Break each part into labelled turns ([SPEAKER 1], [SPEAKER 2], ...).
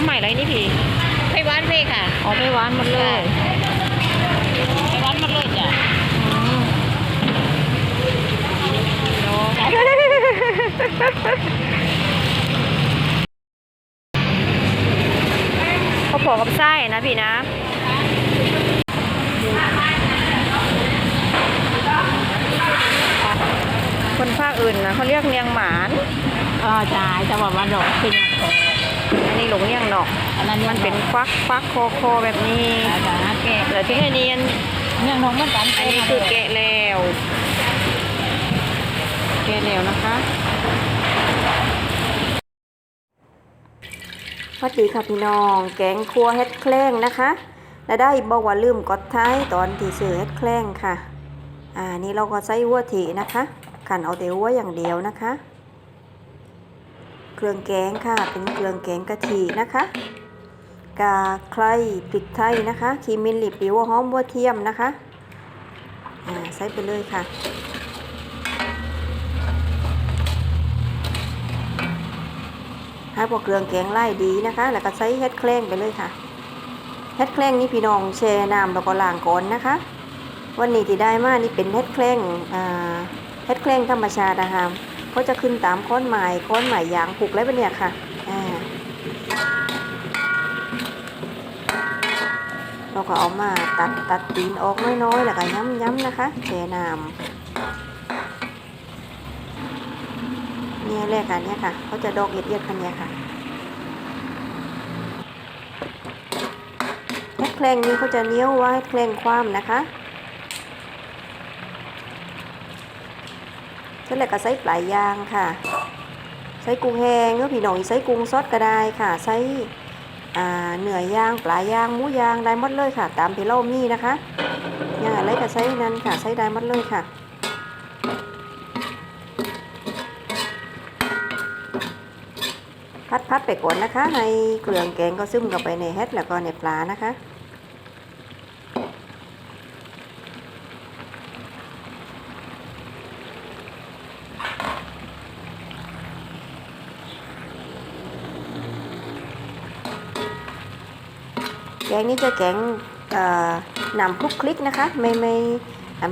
[SPEAKER 1] น้ำใหม่ไรนี่พี่
[SPEAKER 2] ไปวัดเลยค่ะ
[SPEAKER 1] อ๋อไม่หวานหมดเลย
[SPEAKER 2] ไปวัดมาเลยจ้ะ
[SPEAKER 1] อืม
[SPEAKER 2] โล
[SPEAKER 1] เขาพอกับไส้นะพี่นะคนภาคอื่นนะเขาเรียกเนียงหมาน
[SPEAKER 2] อ๋อจ่ายจะบอกว่าดอกเป็นอั
[SPEAKER 1] นนี้หลงเนียงหนอก
[SPEAKER 2] อันนั้น
[SPEAKER 1] มันเป็นควักควักโคโคแบบนี้
[SPEAKER 2] อาจารย์แกะ
[SPEAKER 1] แต่ที่ให้เนียน
[SPEAKER 2] เนี่ยน้องมันกัน
[SPEAKER 1] อันนี้คือแกะแล้วแกะแล้วนะคะสวัสดีค่ะพี่น้อง แกงครัวเฮ็ดแคล้งนะคะ และได้บอกว่าลืมกดท้ายตอนที่ซื้อเฮ็ดแคล้งค่ะ อ่านี่เราก็ใส่วัวถีนะคะขันเอาแต่วัวอย่างเดียวนะคะ เครื่องแกงค่ะ เป็นเครื่องแกงกะทินะคะ กาไคร้พริกไทยนะคะขีมินหลีปิวหอมบัวเทียมนะคะอ่าใส่ไปเลยค่ะให้พวกเครื่องแกงไล่ดีนะคะ แล้วก็ใส่เฮ็ดแคล้งไปเลยค่ะเฮ็ดแคล้งนี่พี่น้องแช่น้ำแล้วก็ล้างก่อนนะคะ วันนี้ที่ได้มานี่เป็นเฮ็ดแคล้งเฮ็ดแคล้งธรรมชาตินะคะ เขาจะขึ้นตามค้อนไม้ค้อนไม้ยางผูกอะไรแบบเนี้ยค่ะอ่าเราก็เอามาตัดตัดตีนออกน้อยๆแล้วก็ย้ำๆนะคะแช่น้ำเนี่ยแรกค่ะเนี่ยค่ะเขาจะดอกเอียดๆคันเนี้ยค่ะแคลงนี้เขาจะเนี้ยวไว้แคลงความนะคะ เสร็จแล้วก็ใส่ปลายยางค่ะ ใส่กุ้งแห้งหรือพี่น้องใส่กุ้งสดก็ได้ค่ะใส่เนื้อย่างปลายางหมูยางได้หมดเลยค่ะ ตามที่เรามีนะคะอย่างอะไรก็ใช้นั้นค่ะใช้ได้หมดเลยค่ะพัดพัดไปก่อนนะคะให้เครื่องแกงก็ซึมเข้าไปในเฮ็ดแล้วก็ในปลานะคะ แกงนี้จะแกงนำคลุกคลิกนะคะ ไม่ไม่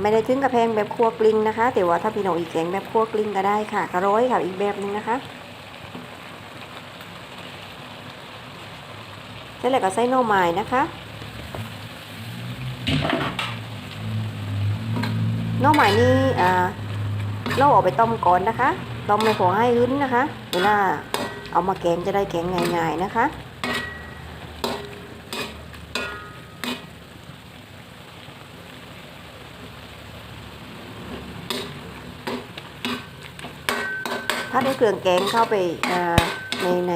[SPEAKER 1] ไม่ได้ถึงกระแพงแบบครัวกลิ้งนะคะ แต่ว่าถ้าพี่น้องอีกแกงแบบครัวกลิ้งก็ได้ค่ะกระร้อยค่ะอีกแบบหนึงนะคะเสร็จแล้วก็ใส่น่อไม้นะคะน่อไม้นี่เราเอาไปต้มก่อนนะคะ ต้มในหัวให้หึ้นนะคะ เวลาเอามาแกงจะได้แกงง่ายๆนะคะ ถ้าได้เครื่องแกงเข้าไปในใน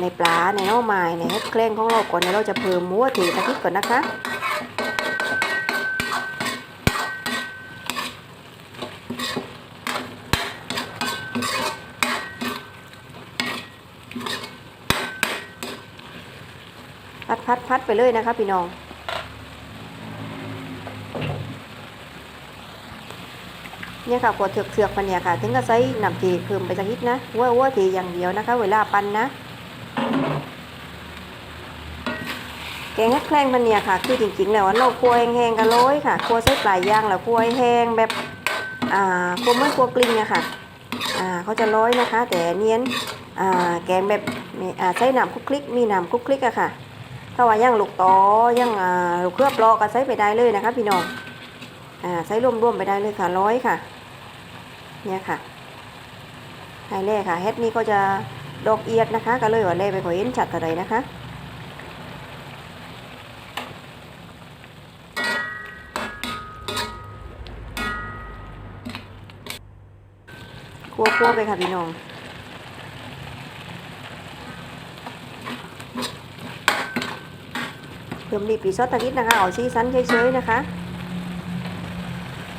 [SPEAKER 1] ในปลาในน่อไม้ในเฮ็ดแคล้งของเราก่อนเดี๋ยวเราจะเพิ่มหมูถีกะทิก่อนนะคะพัดพัดพัดไปเลยนะคะพี่น้อง เนี่ยค่ะขวดเถือกเถือกมันเนี่ยค่ะ ถึงก็ใช้น้ำทีเพิ่มไปสักนิดนะว่าว่าทีอย่างเดียวนะคะ เวลาปั้นนะ แกงแคลงมันเนี่ยค่ะ คือจริงๆแล้วเราคั่วแห้งๆกันเลยค่ะคั่วใส่ปลายย่างแล้วคั่วแห้งแบบอ่าคั่วเมื่อคั่วกลิ้งเนี่ยค่ะอ่าเขาจะร้อยนะคะ แต่เนียนอ่าแกงแบบอ่าใช้น้ำคุกคลิกมีน้ำคุกคลิกอะค่ะถ้าว่าย่างลูกตอย่างอ่าลูกเครือบรอก็ใช้ไปได้เลยนะคะ พี่น้องอ่าใช้ร่วมๆไปได้เลยค่ะร้อยค่ะ เนี่ยค่ะไฮเล่ค่ะเฮ็ดนี่ก็จะดอกเอียดนะคะ ก็เลยว่าเล่ไปขอเห็นชัดเท่าไหรนะคะคั่วๆไปค่ะพี่น้องเพิ่มดีปีซอสตะกิดนะคะเอาซีซันเฉยๆนะคะ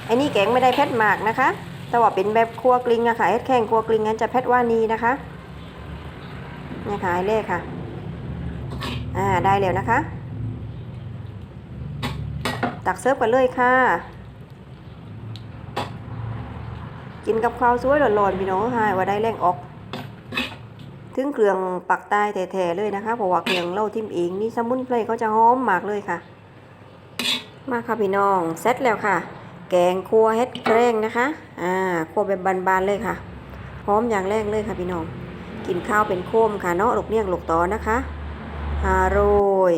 [SPEAKER 1] อันนี้แกงไม่ได้เผ็ดมากนะคะ แต่ว่าเป็นแบบครัวกลิ้งอะค่ะเฮ็ดแข้งครัวกลิ้งงั้นจะเผ็ดว่านีนะคะเนี่ยค่ะเล่ค่ะ อ่าได้แล้วนะคะ ตักเสิร์ฟกันเลยค่ะ กินกับข้าวสวยร้อนๆพี่น้องหายว่าได้แรงออก ถึงเครื่องปักใต้แท้ๆเลยนะคะเพราะว่าเครื่องเล่าทิมเองนี่สมุนไพรเขาจะหอมมากเลยค่ะ มาค่ะพี่น้องเสร็จแล้วค่ะ แกงคั่วเฮ็ดแกล้งนะคะอ่าคั่วแบบบานๆเลยค่ะหอมอย่างแรกเลยค่ะพี่น้อง กินข้าวเป็นโคมค่ะเนาะลูกเนียงลูกตอนะคะอร่อย